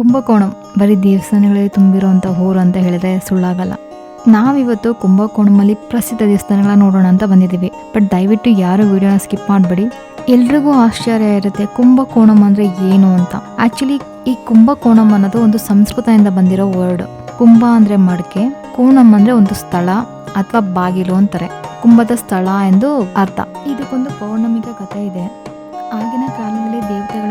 ಕುಂಭಕೋಣಂ. ಬರೀ ದೇವಸ್ಥಾನಗಳಲ್ಲಿ ತುಂಬಿರುವಂಥ ಊರು ಅಂತ ಹೇಳಿದ್ರೆ ಸುಳ್ಳಾಗಲ್ಲ. ನಾವಿವತ್ತು ಕುಂಭಕೋಣಮಲ್ಲಿ ಪ್ರಸಿದ್ಧ ದೇವಸ್ಥಾನಗಳ ನೋಡೋಣ ಅಂತ ಬಂದಿದ್ದೀವಿ. ಬಟ್ ದಯವಿಟ್ಟು ಯಾರು ವಿಡಿಯೋನ ಸ್ಕಿಪ್ ಮಾಡಬೇಡಿ. ಎಲ್ರಿಗೂ ಆಶ್ಚರ್ಯ ಇರುತ್ತೆ ಕುಂಭಕೋಣಂ ಅಂದರೆ ಏನು ಅಂತ. ಆ್ಯಕ್ಚುಲಿ ಈ ಕುಂಭಕೋಣಂ ಅನ್ನೋದು ಒಂದು ಸಂಸ್ಕೃತದಿಂದ ಬಂದಿರೋ ವರ್ಡ್. ಕುಂಭ ಅಂದರೆ ಮಡಕೆ, ಕೋಣಂ ಅಂದರೆ ಒಂದು ಸ್ಥಳ ಅಥವಾ ಬಾಗಿಲು ಅಂತಾರೆ. ಕುಂಭದ ಸ್ಥಳ ಎಂದು ಅರ್ಥ. ಇದಕ್ಕೊಂದು ಪೌರ್ಣಮಿಕ ಕಥೆ ಇದೆ. ಆಗಿನ ಕಾಲದಲ್ಲಿ ದೇವತೆಗಳೆಲ್ಲ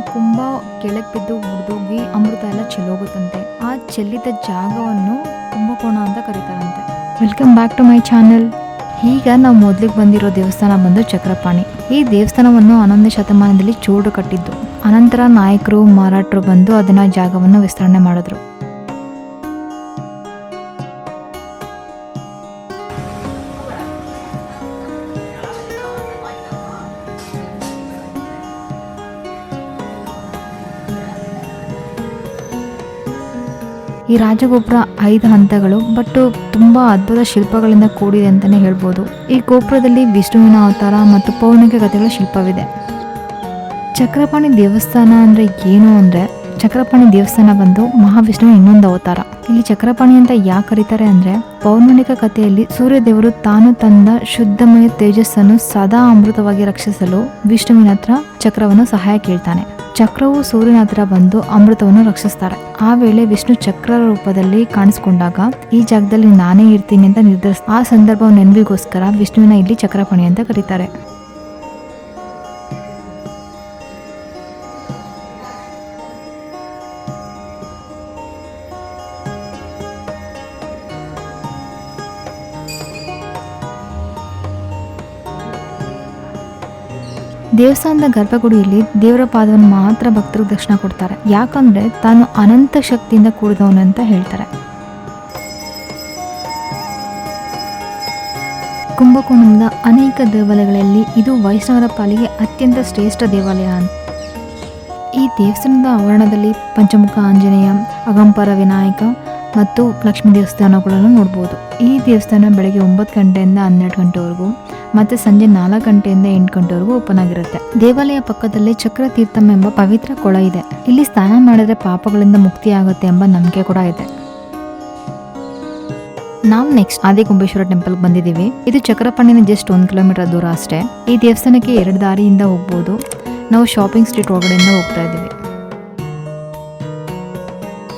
ಕುಂಭ ಕೆಳಗೆ ಬಿದ್ದು ಮುರಿದೋಗಿ ಅಮೃತ ಎಲ್ಲ ಚೆಲ್ಲೋಗುತ್ತಂತೆ. ಆ ಚೆಲ್ಲಿದ ಜಾಗವನ್ನು ಕುಂಭಕೋಣ ಅಂತ ಕರೀತಾರಂತೆ. Welcome back to my channel ಈಗ ನಾವು ಮೊದಲಿಗೆ ಬಂದಿರೋ ದೇವಸ್ಥಾನ ಬಂದು ಚಕ್ರಪಾಣಿ. ಈ ದೇವಸ್ಥಾನವನ್ನು ಹನ್ನೊಂದನೇ ಶತಮಾನದಲ್ಲಿ ಚೂಡು ಕಟ್ಟಿದ್ದು. ಅನಂತರ ನಾಯಕರು ಮಾರಾಟರು ಬಂದು ಅದನ್ನ ಜಾಗವನ್ನು ವಿಸ್ತರಣೆ ಮಾಡಿದ್ರು. ಈ ರಾಜಗೋಪುರ ಐದು ಹಂತಗಳು ಬಟ್ ತುಂಬಾ ಅದ್ಭುತ ಶಿಲ್ಪಗಳಿಂದ ಕೂಡಿದೆ ಅಂತಾನೆ ಹೇಳ್ಬೋದು. ಈ ಗೋಪುರದಲ್ಲಿ ವಿಷ್ಣುವಿನ ಅವತಾರ ಮತ್ತು ಪೌರ್ಣಿಕ ಕಥೆಗಳ ಶಿಲ್ಪವಿದೆ. ಚಕ್ರಪಾಣಿ ದೇವಸ್ಥಾನ ಅಂದ್ರೆ ಏನು ಅಂದ್ರೆ, ಚಕ್ರಪಾಣಿ ದೇವಸ್ಥಾನ ಬಂದು ಮಹಾವಿಷ್ಣುವಿನ ಇನ್ನೊಂದು ಅವತಾರ. ಇಲ್ಲಿ ಚಕ್ರಪಾಣಿ ಅಂತ ಯಾಕೆ ಕರೀತಾರೆ ಅಂದ್ರೆ ಪೌರ್ಣಿಕ ಕಥೆಯಲ್ಲಿ ಸೂರ್ಯದೇವರು ತಾನು ತಂದ ಶುದ್ಧಮಯ ತೇಜಸ್ಸನ್ನು ಸದಾ ಅಮೃತವಾಗಿ ರಕ್ಷಿಸಲು ವಿಷ್ಣುವಿನ ಹತ್ರ ಚಕ್ರವನ್ನು ಸಹಾಯ ಕೇಳ್ತಾನೆ. ಚಕ್ರವು ಸೂರ್ಯನ ಹತ್ರ ಬಂದು ಅಮೃತವನ್ನು ರಕ್ಷಿಸ್ತಾರೆ. ಆ ವೇಳೆ ವಿಷ್ಣು ಚಕ್ರ ರೂಪದಲ್ಲಿ ಕಾಣಿಸ್ಕೊಂಡಾಗ, ಈ ಜಾಗದಲ್ಲಿ ನಾನೇ ಇರ್ತೀನಿ ಅಂತ ನಿರ್ಧರಿಸ ಆ ಸಂದರ್ಭ ನೆನಪಿಗೋಸ್ಕರ ವಿಷ್ಣುವಿನ ಇಲ್ಲಿ ಚಕ್ರಪಾಣಿ ಅಂತ ಕರೀತಾರೆ. ದೇವಸ್ಥಾನದ ಗರ್ಭಗುಡಿಯಲ್ಲಿ ದೇವರ ಪಾದವನ್ನು ಮಾತ್ರ ಭಕ್ತರು ದರ್ಶನ ಕೊಡ್ತಾರೆ. ಯಾಕಂದ್ರೆ ತಾನು ಅನಂತ ಶಕ್ತಿಯಿಂದ ಕೂಡಿದವನು ಅಂತ ಹೇಳ್ತಾರೆ. ಕುಂಭಕೋಣದ ಅನೇಕ ದೇವಾಲಯಗಳಲ್ಲಿ ಇದು ವೈಷ್ಣವರ ಪಾಲಿಗೆ ಅತ್ಯಂತ ಶ್ರೇಷ್ಠ ದೇವಾಲಯ ಅಂತ ಈ ದೇವಸ್ಥಾನದ ಆವರಣದಲ್ಲಿ ಪಂಚಮುಖ ಆಂಜನೇಯ, ಅಗಂಪರ ವಿನಾಯಕ ಮತ್ತು ಲಕ್ಷ್ಮೀ ದೇವಸ್ಥಾನಗಳನ್ನು ನೋಡ್ಬೋದು. ಈ ದೇವಸ್ಥಾನ ಬೆಳಗ್ಗೆ ಒಂಬತ್ತು ಗಂಟೆಯಿಂದ ಹನ್ನೆರಡು ಗಂಟೆವರೆಗೂ ಮತ್ತೆ ಸಂಜೆ ನಾಲ್ಕು ಗಂಟೆಯಿಂದ ಎಂಟು ಗಂಟೆವರೆಗೂ ಓಪನ್ ಆಗಿರುತ್ತೆ. ದೇವಾಲಯ ಪಕ್ಕದಲ್ಲಿ ಚಕ್ರ ತೀರ್ಥಂ ಎಂಬ ಪವಿತ್ರ ಕೊಳ ಇದೆ. ಇಲ್ಲಿ ಸ್ನಾನ ಮಾಡಿದ್ರೆ ಪಾಪಗಳಿಂದ ಮುಕ್ತಿ ಆಗುತ್ತೆ ಎಂಬ ನಂಬಿಕೆ ಕೂಡ ಇದೆ. ನಾವು ನೆಕ್ಸ್ಟ್ ಆದಿಕುಂಬೇಶ್ವರ ಟೆಂಪಲ್ ಬಂದಿದ್ದೀವಿ. ಇದು ಚಕ್ರಪಾಣಿನ ಜಸ್ಟ್ ಒಂದು ಕಿಲೋಮೀಟರ್ ದೂರ ಅಷ್ಟೇ. ಈ ದೇವಸ್ಥಾನಕ್ಕೆ ಎರಡು ದಾರಿಯಿಂದ ಹೋಗ್ಬೋದು. ನಾವು ಶಾಪಿಂಗ್ ಸ್ಟ್ರೀಟ್ ಒಳಗಡೆಯಿಂದ ಹೋಗ್ತಾ ಇದ್ದೀವಿ.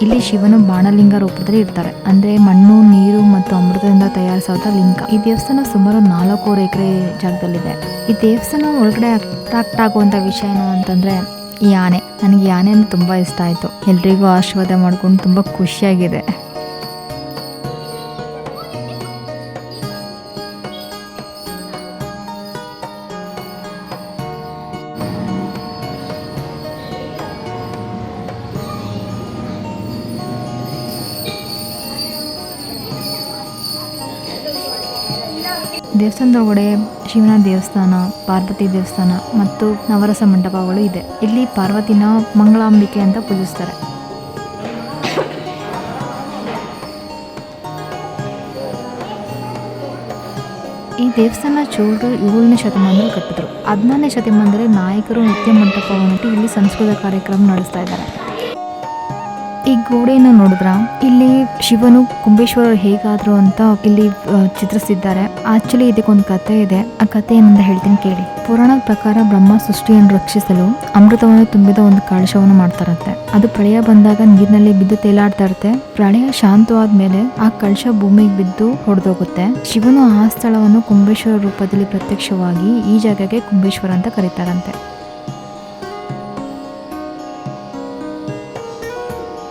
ಇಲ್ಲಿ ಶಿವನು ಬಾಣಲಿಂಗ ರೂಪದಲ್ಲಿ ಇರ್ತಾರೆ. ಅಂದ್ರೆ ಮಣ್ಣು, ನೀರು ಮತ್ತು ಅಮೃತದಿಂದ ತಯಾರಿಸಾದ ಲಿಂಗ. ಈ ದೇವಸ್ಥಾನ ಸುಮಾರು ನಾಲ್ಕೂವರೆ ಎಕರೆ ಜಾಗದಲ್ಲಿದೆ. ಈ ದೇವಸ್ಥಾನ ಒಳಗಡೆ ಅಟ್ರಾಕ್ಟ್ ಆಗುವಂತ ವಿಷಯ ಏನು ಅಂತಂದ್ರೆ ಈ ಆನೆ ನನಗೆ ಆನೆ ಅಂದ್ರೆ ತುಂಬಾ ಇಷ್ಟ ಆಯ್ತು. ಎಲ್ರಿಗೂ ಆಶೀರ್ವಾದ ಮಾಡ್ಕೊಂಡು ತುಂಬಾ ಖುಷಿಯಾಗಿದೆ. ದೇವಸ್ಥಾನದ ಒಳಗಡೆ ಶಿವನ ದೇವಸ್ಥಾನ, ಪಾರ್ವತಿ ದೇವಸ್ಥಾನ ಮತ್ತು ನವರಸ ಮಂಟಪಗಳು ಇದೆ. ಇಲ್ಲಿ ಪಾರ್ವತಿನ ಮಂಗಳಾಂಬಿಕೆ ಅಂತ ಪೂಜಿಸ್ತಾರೆ. ಈ ದೇವಸ್ಥಾನ ಚೋಳರು ಏಳನೇ ಶತಮಾನದಲ್ಲಿ ಕಟ್ಟಿದ್ರು. ಹದಿನಾರನೇ ಶತಮಾನದಲ್ಲಿ ನಾಯಕರು ನೃತ್ಯ ಮಂಟಪವನ್ನು ಇಲ್ಲಿ ಸಂಸ್ಕೃತ ಕಾರ್ಯಕ್ರಮ ನಡೆಸ್ತಾ ಇದ್ದಾರೆ. ಈ ಗೋಡೆಯನ್ನು ನೋಡಿದ್ರ? ಇಲ್ಲಿ ಶಿವನು ಕುಂಬೇಶ್ವರ ಹೇಗಾದ್ರು ಅಂತ ಇಲ್ಲಿ ಚಿತ್ರಿಸಿದ್ದಾರೆ. ಆಕ್ಚುಲಿ ಇದಕ್ಕೊಂದು ಕತೆ ಇದೆ. ಆ ಕತೆ ಏನಂತ ಹೇಳ್ತೀನಿ ಕೇಳಿ. ಪುರಾಣದ ಪ್ರಕಾರ ಬ್ರಹ್ಮ ಸೃಷ್ಟಿಯನ್ನು ರಕ್ಷಿಸಲು ಅಮೃತವನ್ನು ತುಂಬಿದ ಒಂದು ಕಳಶವನ್ನು ಮಾಡ್ತಾರಂತೆ. ಅದು ಪ್ರಳಯ ಬಂದಾಗ ನೀರಿನಲ್ಲಿ ಬಿದ್ದು ತೇಲಾಡ್ತಾ ಇರುತ್ತೆ. ಪ್ರಳಯ ಶಾಂತವಾದ್ಮೇಲೆ ಆ ಕಳಶ ಭೂಮಿಗೆ ಬಿದ್ದು ಹೊಡೆದೋಗುತ್ತೆ. ಶಿವನು ಆ ಸ್ಥಳವನ್ನು ಕುಂಬೇಶ್ವರ ರೂಪದಲ್ಲಿ ಪ್ರತ್ಯಕ್ಷವಾಗಿ ಈ ಜಾಗಕ್ಕೆ ಕುಂಬೇಶ್ವರ ಅಂತ ಕರೀತಾರಂತೆ.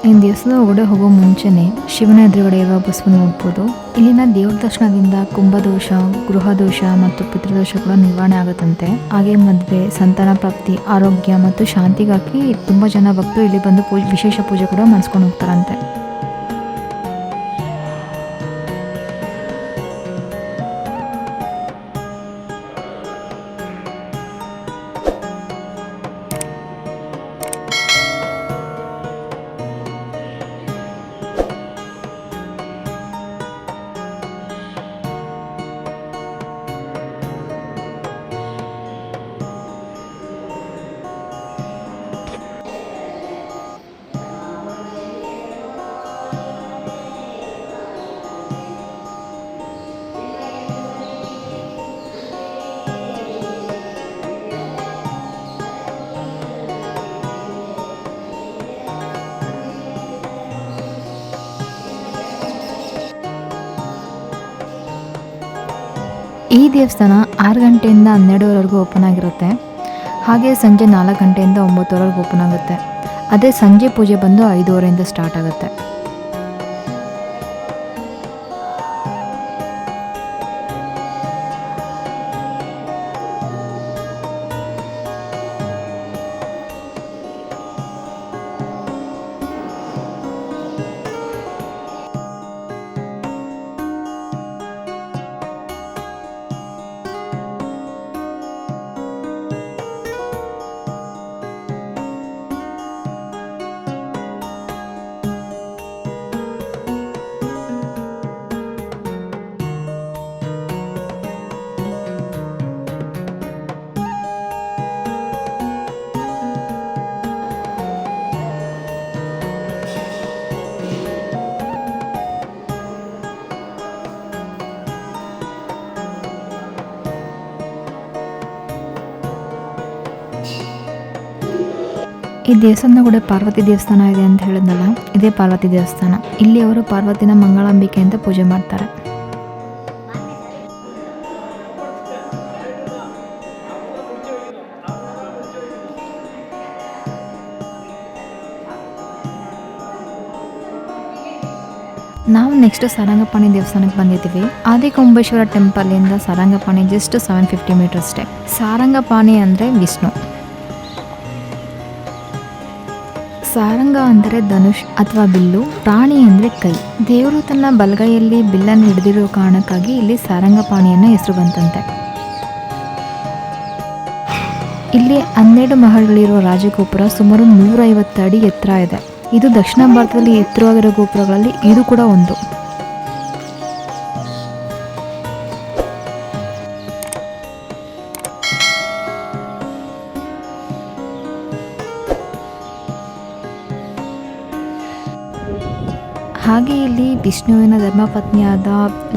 ಈ ದೇವಸ್ಥಾನದ ಒಳಗಡೆ ಹೋಗೋ ಮುಂಚೆನೆ ಶಿವನ ಎದುರುಗಡೆ ಇರುವ ಬಸವನ್ನ ನೋಡ್ಬೋದು ಇಲ್ಲಿನ ದೇವ್ರ ದರ್ಶನದಿಂದ ಕುಂಭದೋಷ ಗೃಹದೋಷ ಮತ್ತು ಪಿತೃದೋಷ ಕೂಡ ನಿವಾರಣೆ ಆಗುತ್ತಂತೆ. ಹಾಗೆ ಮದುವೆ, ಸಂತಾನ ಪ್ರಾಪ್ತಿ, ಆರೋಗ್ಯ ಮತ್ತು ಶಾಂತಿಗಾಗಿ ತುಂಬಾ ಜನ ಭಕ್ತರು ಇಲ್ಲಿ ಬಂದು ವಿಶೇಷ ಪೂಜೆ ಕೂಡ ಮಾಡಿಸ್ಕೊಂಡು ಹೋಗ್ತಾರಂತೆ. ಈ ದೇವಸ್ಥಾನ ಆರು ಗಂಟೆಯಿಂದ ಹನ್ನೆರಡುವರೆಗೂ ಓಪನ್ ಆಗಿರುತ್ತೆ. ಹಾಗೆ ಸಂಜೆ ನಾಲ್ಕು ಗಂಟೆಯಿಂದ ಒಂಬತ್ತುವರೆಗೂ ಓಪನ್ ಆಗುತ್ತೆ. ಅದೇ ಸಂಜೆ ಪೂಜೆ ಬಂದು ಐದೂವರೆಯಿಂದ ಸ್ಟಾರ್ಟ್ ಆಗುತ್ತೆ. ಈ ದೇವಸ್ಥಾನ ಕೂಡ ಪಾರ್ವತಿ ದೇವಸ್ಥಾನ ಇದೆ ಅಂತ ಹೇಳಿದ್ನಲ್ಲ, ಇದೇ ಪಾರ್ವತಿ ದೇವಸ್ಥಾನ. ಇಲ್ಲಿ ಅವರು ಪಾರ್ವತಿನ ಮಂಗಳಾಂಬಿಕೆ ಅಂತ ಪೂಜೆ ಮಾಡ್ತಾರೆ. ನಾವು ನೆಕ್ಸ್ಟ್ ಸಾರಂಗಪಾಣಿ ದೇವಸ್ಥಾನಕ್ಕೆ ಬಂದಿದ್ದೀವಿ. ಆದಿಕೊಂಬೇಶ್ವರ ಇಂದ Sarangapani just seven fifty meter ಅಷ್ಟೇ. ಸಾರಂಗಪಾಣಿ ಅಂದ್ರೆ ವಿಷ್ಣು. ಸಾರಂಗ ಅಂದರೆ ಧನುಷ್ ಅಥವಾ ಬಿಲ್ಲು, ಪ್ರಾಣಿ ಅಂದರೆ ಕೈ. ದೇವರು ತನ್ನ ಬಲಗೈಯಲ್ಲಿ ಬಿಲ್ಲನ್ನು ಹಿಡಿದಿರೋ ಕಾರಣಕ್ಕಾಗಿ ಇಲ್ಲಿ ಸಾರಂಗಪಾಣಿಯನ್ನ ಹೆಸರು ಬಂತಂತೆ. ಇಲ್ಲಿ ಹನ್ನೆರಡು ಮಹಲ್ಗಳಿರುವ ರಾಜಗೋಪುರ ಸುಮಾರು ನೂರೈವತ್ತು ಅಡಿ ಎತ್ತರ ಇದೆ. ಇದು ದಕ್ಷಿಣ ಭಾರತದಲ್ಲಿ ಎತ್ತರವಾಗಿರೋ ಗೋಪುರಗಳಲ್ಲಿ ಇದು ಕೂಡ ಒಂದು. ಹಾಗೆ ಇಲ್ಲಿ ವಿಷ್ಣುವಿನ ಧರ್ಮಪತ್ನಿಯಾದ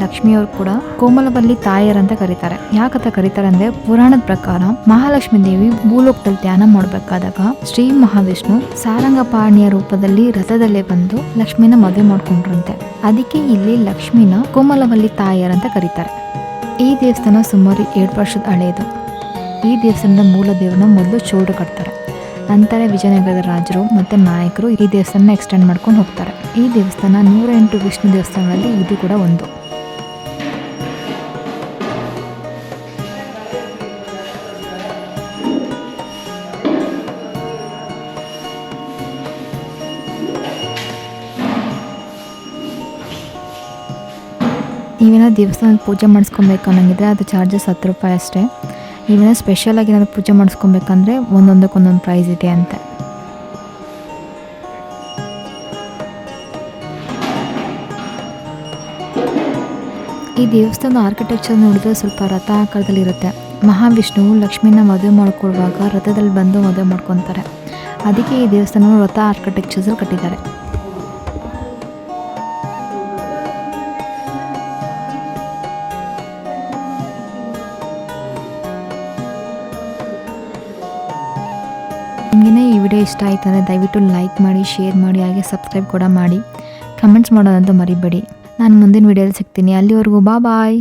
ಲಕ್ಷ್ಮಿಯವರು ಕೂಡ ಕೋಮಲಬಲ್ಲಿ ತಾಯರಂತ ಕರೀತಾರೆ. ಯಾಕಂತ ಕರೀತಾರೆ ಅಂದ್ರೆ ಪುರಾಣದ ಪ್ರಕಾರ ಮಹಾಲಕ್ಷ್ಮಿ ದೇವಿ ಭೂಲೋಕದಲ್ಲಿ ಧ್ಯಾನ ಮಾಡಬೇಕಾದಾಗ ಶ್ರೀ ಮಹಾವಿಷ್ಣು ಸಾರಂಗಪಾಣಿಯ ರೂಪದಲ್ಲಿ ರಥದಲ್ಲೇ ಬಂದು ಲಕ್ಷ್ಮಿನ ಮದುವೆ ಮಾಡ್ಕೊಂಡ್ರಂತೆ. ಅದಕ್ಕೆ ಇಲ್ಲಿ ಲಕ್ಷ್ಮಿನ ಕೋಮಲವಲ್ಲಿ ಅಂತ ಕರೀತಾರೆ. ಈ ದೇವಸ್ಥಾನ ಸುಮಾರು ಏಳು ವರ್ಷದ ಹಳೆಯದು. ಈ ದೇವಸ್ಥಾನದ ಮೂಲ ದೇವರನ್ನ ಮೊದಲು ಚೋಡು ಕಟ್ತಾರೆ. ನಂತರ ವಿಜಯನಗರದ ರಾಜರು ಮತ್ತು ನಾಯಕರು ಈ ದೇವಸ್ಥಾನ ಎಕ್ಸ್ಟೆಂಡ್ ಮಾಡ್ಕೊಂಡು ಹೋಗ್ತಾರೆ. ಈ ದೇವಸ್ಥಾನ ನೂರ ಎಂಟು ವಿಷ್ಣು ದೇವಸ್ಥಾನಗಳಲ್ಲಿ ಇದು ಕೂಡ ಒಂದು. ನೀವೇನೋ ದೇವಸ್ಥಾನದ ಪೂಜೆ ಮಾಡಿಸ್ಕೊಬೇಕು ಅನ್ನೋಂಗಿದ್ರೆ ಅದು ಚಾರ್ಜಸ್ ಹತ್ತು ರೂಪಾಯಿ ಅಷ್ಟೇ. ನೀವೇನೋ ಸ್ಪೆಷಲಾಗಿ ಏನಾದ್ರು ಪೂಜೆ ಮಾಡಿಸ್ಕೊಬೇಕಂದ್ರೆ ಒಂದೊಂದಕ್ಕೆ ಒಂದೊಂದು ಪ್ರೈಸ್ ಇದೆ ಅಂತೆ. ಈ ದೇವಸ್ಥಾನದ ಆರ್ಕಿಟೆಕ್ಚರ್ ನೋಡಿದ್ರೆ ಸ್ವಲ್ಪ ರಥ ಆಕಾರದಲ್ಲಿರುತ್ತೆ ಮಹಾವಿಷ್ಣುವು ಲಕ್ಷ್ಮಿನ ಮದುವೆ ಮಾಡ್ಕೊಳ್ಳುವಾಗ ರಥದಲ್ಲಿ ಬಂದು ಮದುವೆ ಮಾಡ್ಕೊತಾರೆ. ಅದಕ್ಕೆ ಈ ದೇವಸ್ಥಾನವನ್ನು ರಥ ಆರ್ಕಿಟೆಕ್ಚರ್ಸಲ್ಲಿ ಕಟ್ಟಿದ್ದಾರೆ. ನಿಮಗೇನೆ ಈ ವಿಡಿಯೋ ಇಷ್ಟ ಆಯ್ತಂದರೆ ದಯವಿಟ್ಟು ಲೈಕ್ ಮಾಡಿ ಶೇರ್ ಮಾಡಿ, ಹಾಗೆ ಸಬ್ಸ್ಕ್ರೈಬ್ ಕೂಡ ಮಾಡಿ. ಕಮೆಂಟ್ಸ್ ಮಾಡೋದಂತೂ ಮರಿಬೇಡಿ. ನಾನು ಮುಂದಿನ ವಿಡಿಯೋದಲ್ಲಿ ಸಿಗ್ತೀನಿ. ಅಲ್ಲಿವರೆಗೂ ಬಾ ಬಾಯ್